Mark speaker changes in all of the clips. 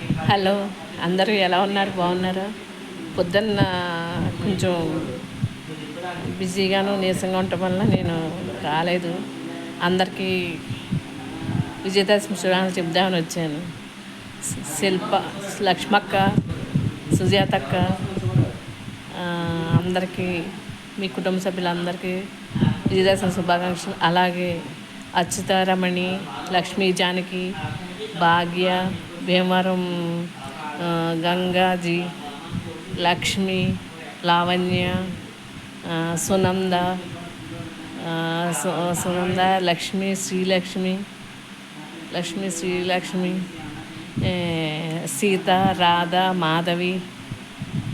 Speaker 1: Hello అందరూ ఎలా ఉన్నారు? బాగున్నారా? పొద్దున్న కొంచెం బిజీగాను నీరసంగా ఉండటం వల్ల నేను రాలేదు. అందరికీ విజయదశమి శుభాకాంక్షలు చెప్దామని వచ్చాను. శిల్ప లక్ష్మక్క సుజాతక్క అందరికీ మీ కుటుంబ సభ్యులందరికీ విజయదశమి శుభాకాంక్షలు. అలాగే అచ్యుతారమణి లక్ష్మీ జానకి భాగ్య భీమవరం గంగాజీ లక్ష్మి లావణ్య సునంద సు- సునంద లక్ష్మి శ్రీలక్ష్మి లక్ష్మి శ్రీలక్ష్మి సీత రాధ మాధవి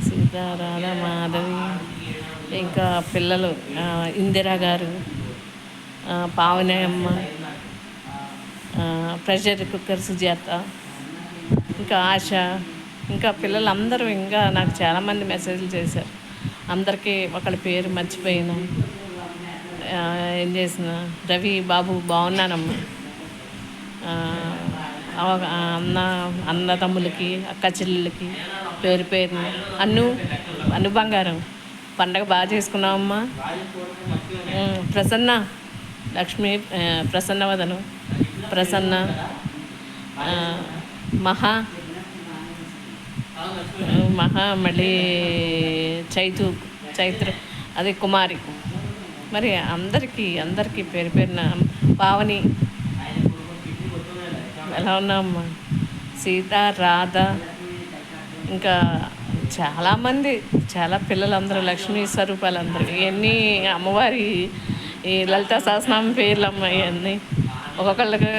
Speaker 1: సీత రాధ మాధవి ఇంకా పిల్లలు ఇందిరా గారు పావనయమ్మ ప్రెషర్ కుక్కర్ సుజాత ఇంకా ఆశ ఇంకా పిల్లలందరూ ఇంకా నాకు చాలామంది మెసేజ్లు చేశారు. అందరికీ ఒకళ్ళ పేరు మర్చిపోయినా ఏం చేసిన రవి బాబు బాగున్నానమ్మా. అన్న అన్న తమ్ములకి అక్క చెల్లెళ్ళకి పేరు పేరు అన్ను అన్ను బంగారం. పండగ బాగా చేసుకున్నావమ్మా. ప్రసన్న లక్ష్మి ప్రసన్నవదను ప్రసన్న మహా మహా మళ్ళీ చైతు చైత్ర అదే కుమారి. మరి అందరికీ అందరికీ పేరు పేరున పావని. ఎలా ఉన్నామ్మా సీత రాధ ఇంకా చాలామంది చాలా పిల్లలందరూ లక్ష్మీ స్వరూపాలందరూ. ఇవన్నీ అమ్మవారి ఈ లలితా సహస్రనామ పేర్లు అమ్మ ఇవన్నీ ఒక్కొక్కళ్ళకి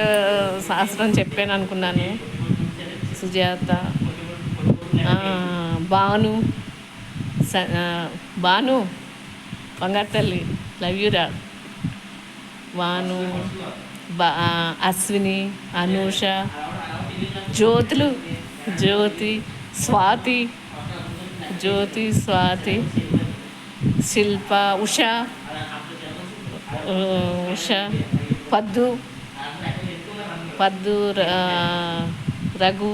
Speaker 1: శాస్త్రం చెప్పాను అనుకున్నాను. సుజాత భాను స- భాను బంగారు తల్లి లవ్ యూరా భాను బా అశ్విని అనూష జ్యోతులు జ్యోతి స్వాతి జ్యోతి స్వాతి శిల్ప ఉష ఉష పద్దు పద్దు ర- రఘు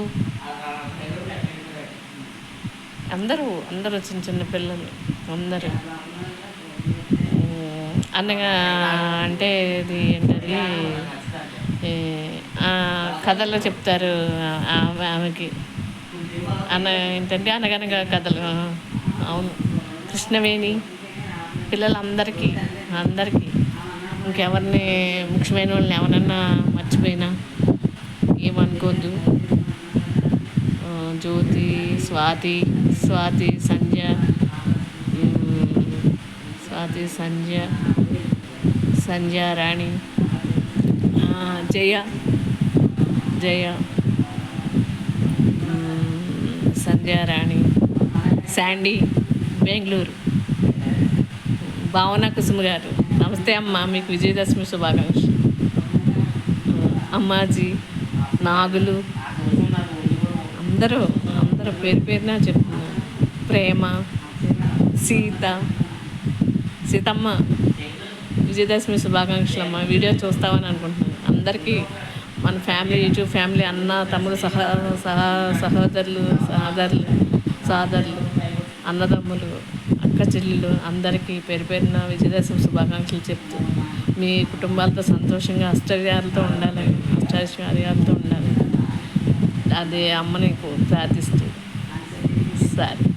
Speaker 1: అందరూ అందరూ చిన్న చిన్న పిల్లలు అందరూ. అనగా అంటే ఇది ఏంటది? ఆ, కథల్లో చెప్తారు ఆమె ఆమెకి. అన్న ఏంటంటే అనగనగా కథలు. అవును. కృష్ణవేణి పిల్లలందరికీ అందరికీ ఇంకెవరిని ముఖ్యమైన వాళ్ళని ఎవరన్నా మర్చిపోయినా ఏమనుకోద్దు. జ్యోతి స్వాతి స్వాతి సంధ్య స్వాతి సంధ్య సంధ్య రాణి జయ జయ సంధ్య రాణి శాండీ బెంగళూరు. భావన కుసుమ గారు నమస్తే అమ్మ మీకు విజయదశమి శుభాకాంక్షలు. అమ్మాజీ నాగులు అందరూ అందరూ పేరు పేరున చెప్తున్నారు. ప్రేమ సీత సీతమ్మ విజయదశమి శుభాకాంక్షలు అమ్మ. వీడియో చూస్తామని అనుకుంటున్నాను. అందరికీ మన ఫ్యామిలీ యూట్యూబ్ ఫ్యామిలీ అన్న తమ్ముడు సహ సహా సహోదరులు సహోదరులు సహోదరులు అన్నదమ్ములు అక్క చెల్లెలు అందరికీ పేరు పేరున విజయదశమి శుభాకాంక్షలు చెప్తూ మీ కుటుంబాలతో సంతోషంగా అష్టర్యాలతో ఉండాలి అష్టైశ్వర్యాలతో అదే అమ్మని ప్రార్థిస్తూ సరే.